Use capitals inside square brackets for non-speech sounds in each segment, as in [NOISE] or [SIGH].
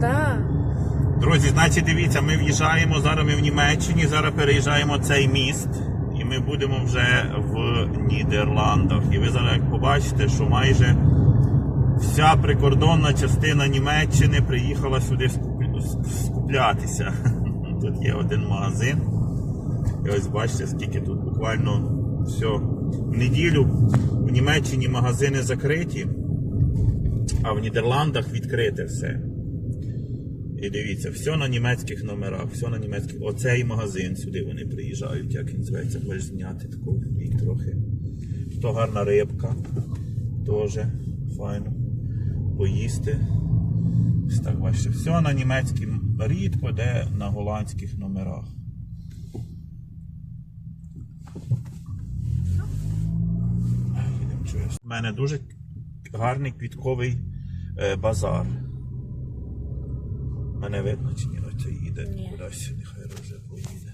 Так. Друзі, значить, дивіться, ми в'їжджаємо зараз. Ми в Німеччині. Зараз переїжджаємо цей міст, і ми будемо вже в Нідерландах. І ви зараз побачите, що майже вся прикордонна частина Німеччини приїхала сюди скуплятися. [LAUGHS] Тут є один магазин. І ось бачите, скільки тут буквально все. В неділю в Німеччині магазини закриті, а в Нідерландах відкрите все. І дивіться, все на німецьких номерах, все на німецьких. Оцей магазин сюди вони приїжджають, як він зветься, будеш зняти таку бік трохи. То гарна рибка. Теж файно. Поїсти. Так бачите, все на німецьких, рідко де на голландських номерах. У мене дуже гарний квітковий е, базар. Мене видно чи ні, оце їде Ні. кудись, нехай вже поїде.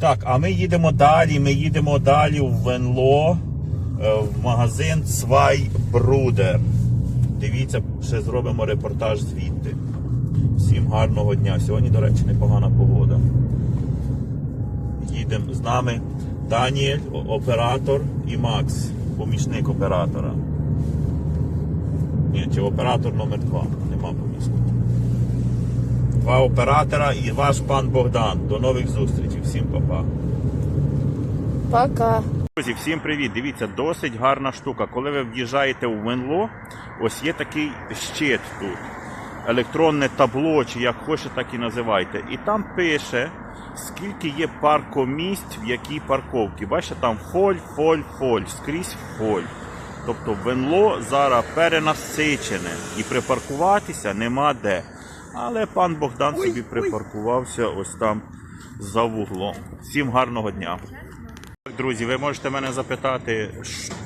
Так, а ми їдемо далі. Ми їдемо далі в Венло, е, в магазин Свай Брудер. Дивіться, ще зробимо репортаж звідти. Всім гарного дня. Сьогодні, до речі, непогана погода. Їдемо з нами Даніель, оператор і Макс, помічник оператора. Ні, чи оператор номер два. Нема помічника. Два оператора і ваш пан Богдан. До нових зустрічей. Всім па-па. Пока. Друзі, всім привіт! Дивіться, досить гарна штука. Коли ви в'їжджаєте у Венло, ось є такий щит тут. Електронне табло, чи як хочете, так і називайте. І там пише, скільки є паркомісць, в якій парковці. Бачите, там фоль, фоль, фоль, скрізь фоль. Тобто Венло зараз перенасичене і припаркуватися нема де. Але пан Богдан собі припаркувався ось там за вуглом. Всім гарного дня! Друзі, ви можете мене запитати,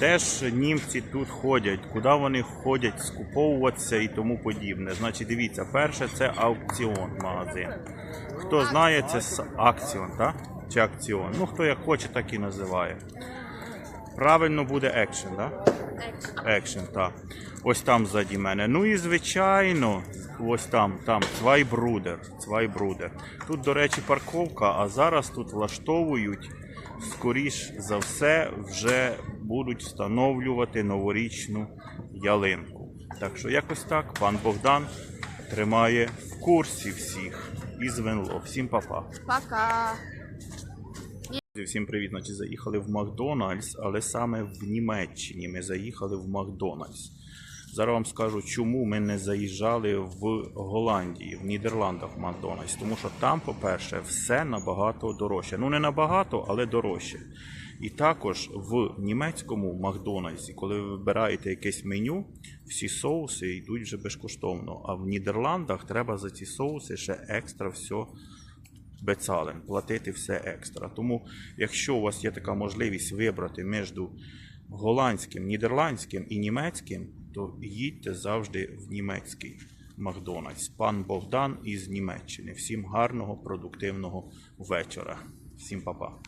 де ж німці тут ходять, куди вони ходять скуповуватися і тому подібне. Значить, дивіться, перше це аукціон магазин. Хто знає, це акціон, так? Чи акціон. Ну, хто як хоче, так і називає. Правильно буде екшен, так? Екшен, так. Ось там ззаді мене. Ну і звичайно, ось там, там, Цвайбрудер. Цвайбрудер. Тут, до речі, парковка, а зараз тут влаштовують, скоріш за все, вже будуть встановлювати новорічну ялинку. Так що якось так, пан Богдан тримає в курсі всіх із Венло. Всім па-па. Пока. Всім привіт. Значить, заїхали в Макдональдс, але саме в Німеччині ми заїхали в Макдональдс. Зараз вам скажу, чому ми не заїжджали в Голландії, в Нідерландах в Макдональдс. Тому що там, по-перше, все набагато дорожче. Ну не набагато, але дорожче. І також в німецькому Макдональдсі, коли ви вибираєте якесь меню, всі соуси йдуть вже безкоштовно. А в Нідерландах треба за ці соуси ще екстра все бецален, платити все екстра. Тому, якщо у вас є така можливість вибрати між голландським, нідерландським і німецьким, то їдьте завжди в німецький Макдональдс. Пан Богдан із Німеччини. Всім гарного, продуктивного вечора. Всім па-па.